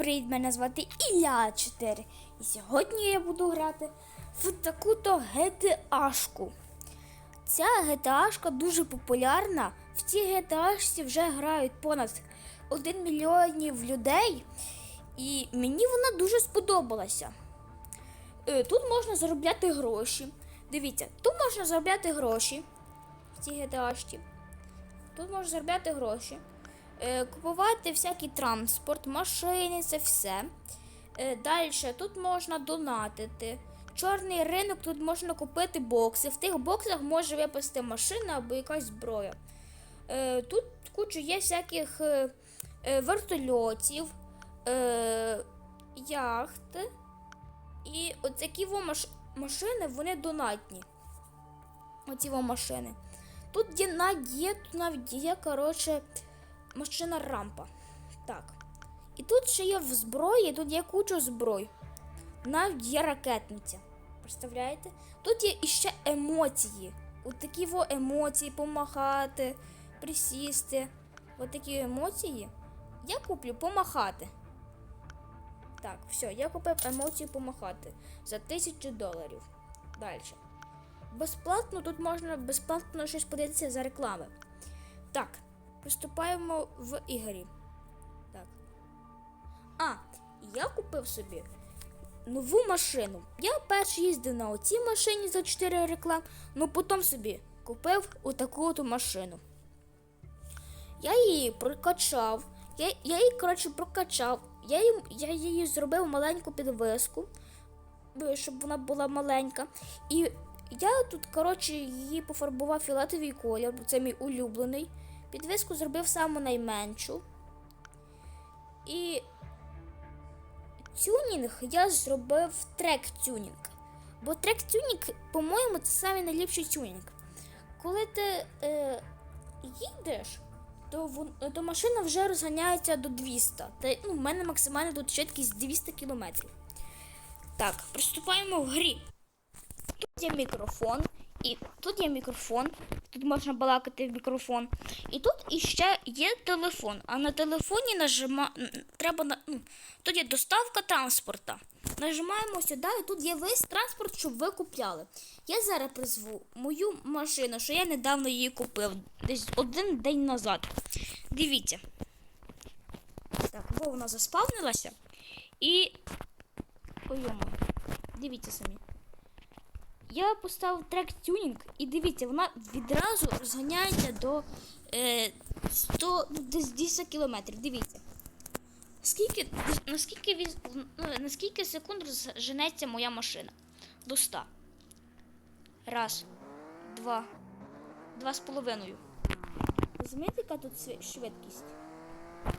привіт! Мене звати Ілля 4. І сьогодні я буду грати в таку-то GTA-шку. Ця GTA-шка дуже популярна. В цій GTA-шці вже грають понад 1 мільйонів людей. І мені вона дуже сподобалася. Е, Тут можна заробляти гроші. Дивіться, тут можна заробляти гроші в цій GTA-шці. Тут можна заробляти гроші. Е, купувати всякий транспорт, машини, це все. Е, Далі тут можна донатити. Чорний ринок тут можна купити бокси. В тих боксах може випасти машина або якась зброя. Е, Тут куча є всяких вертольотів, яхт. І оці машини, вони донатні. Оці машини. Тут є навіть є, тут навіть є, коротше, машина рампа. Так. І тут ще є в зброї, тут є куча зброй. Навіть є ракетниця. Представляєте? Тут є іще емоції. От такі во емоції, помахати, присісти. От такі емоції. Я куплю помахати. Так, все, я купив емоцію помахати за тисячу доларів. Далі. Безплатно тут можна безплатно щось подивитися за реклами. Так, приступаємо в ігрі. Так. А, я купив собі нову машину. Я перший їздив на оцій машині за 4 реклам, ну потім собі купив отаку от машину. Я її прокачав. Я, я її, коротше, прокачав. Я, їм, я її зробив маленьку підвиску, щоб вона була маленька. І я тут, коротше, її пофарбував фіолетовий колір, бо це мій улюблений. Підвиску зробив саму найменшу. І тюнінг я зробив трек тюнінг. Бо трек тюнінг, по-моєму, це самий найліпший тюнінг. Коли ти е, їдеш, то, вон, то машина вже розганяється до 200. Та, ну, в мене максимальна тут швидкість 200 км. Так, приступаємо в грі. Тут є мікрофон, і тут є мікрофон, тут можна балакати в мікрофон. І тут іще є телефон. А на телефоні нажима... треба на... ну, тут є доставка транспорта. Нажимаємо сюди, і тут є весь транспорт, щоб ви купляли. Я зараз призву мою машину, що я недавно її купив, десь один день назад. Дивіться. Так, бо вона заспавнилася. І. Ой. Дивіться самі. Я поставив трек тюнінг, і дивіться, вона відразу розганяється до е, 100, ну, десь 10 кілометрів. Дивіться. Скільки, наскільки, ну, наскільки секунд розженеться моя машина? До 100. Раз, два, два з половиною. Розумієте, яка тут швидкість?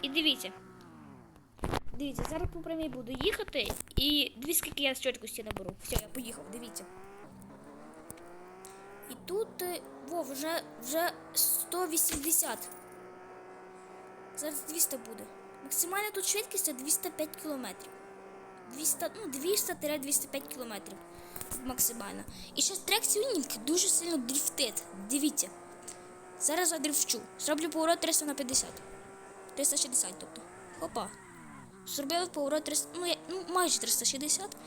І дивіться. Дивіться, зараз по прямій буду їхати і дивіться, скільки я швидкості наберу. Все, я поїхав, дивіться. І тут е, во, вже, вже 180. Зараз 200 буде. Максимальна тут швидкість це 205 км. 200, ну, 200-205 км. Максимально. І ще трек тюнінг дуже сильно дрифтить. Дивіться. Зараз задрифчу. Зроблю поворот 300 на 50. 360, тобто. Хопа. Зробив поворот 300, ну, я, ну майже 360.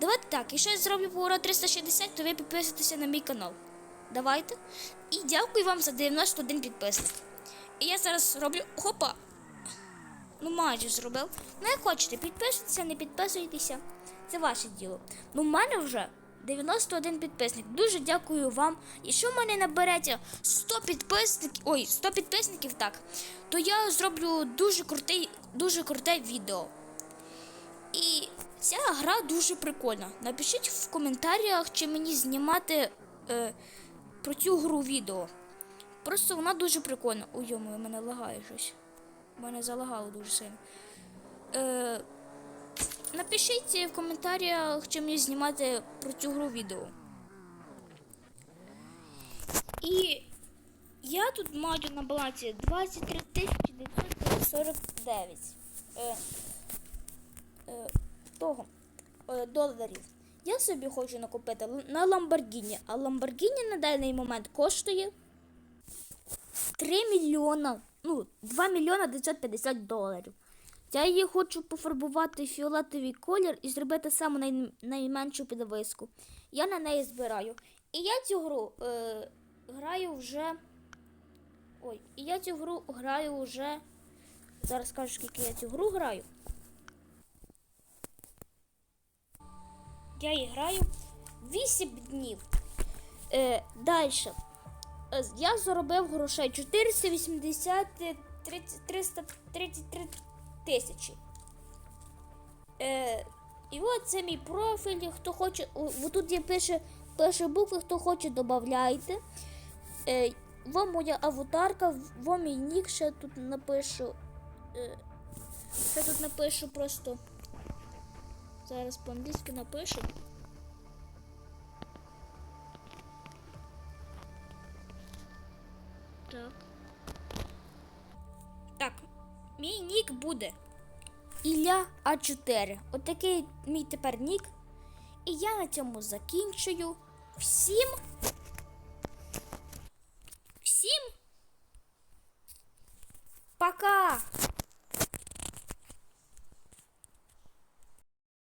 Давайте так, якщо я зроблю поворот 360, то ви підписуєтеся на мій канал. Давайте. І дякую вам за 91 підписник. І я зараз роблю. Хопа! Ну, майже зробив. Ну, як хочете, підписуйтеся, не підписуйтеся. Це ваше діло. Ну, в мене вже 91 підписник. Дуже дякую вам. Якщо в мене набереться 100 підписників, ой, 100 підписників, так, то я зроблю дуже крутий, дуже круте відео. І ця гра дуже прикольна. Напишіть в коментарях, чи мені знімати е, про цю гру відео. Просто вона дуже прикольна. Ой, йому, мене лагає щось. Мене залагало дуже сильно. Е, напишіть в коментарях, чи мені знімати про цю гру відео. І я тут маю на балансі 23 949 е, е, того, е, доларів. Я собі хочу накупити на Lamborghini, а Lamborghini на даний момент коштує 3 мільйона, ну, 2 мільйона 950 доларів. Я її хочу пофарбувати фіолетовий колір і зробити саме най... найменшу підвиску. Я на неї збираю. І я цю гру е... граю вже. Ой, і я цю гру граю вже. Зараз скажу, скільки я цю гру граю. Я її граю 8 днів. Е, Далі. Я заробив грошей 480 30, 333 тисячі. Е, і от це мій профіль. Хто хоче, тут є пише, пише букви, хто хоче, додавайте. Е, вам моя аватарка, вам мій нік, ще тут напишу. Е, ще тут напишу просто. Зараз по-англійськи напишу. Так. Так, мій нік буде Ілля А4. Отакий мій тепер нік. І я на цьому закінчую. Всім. Всім. Пока!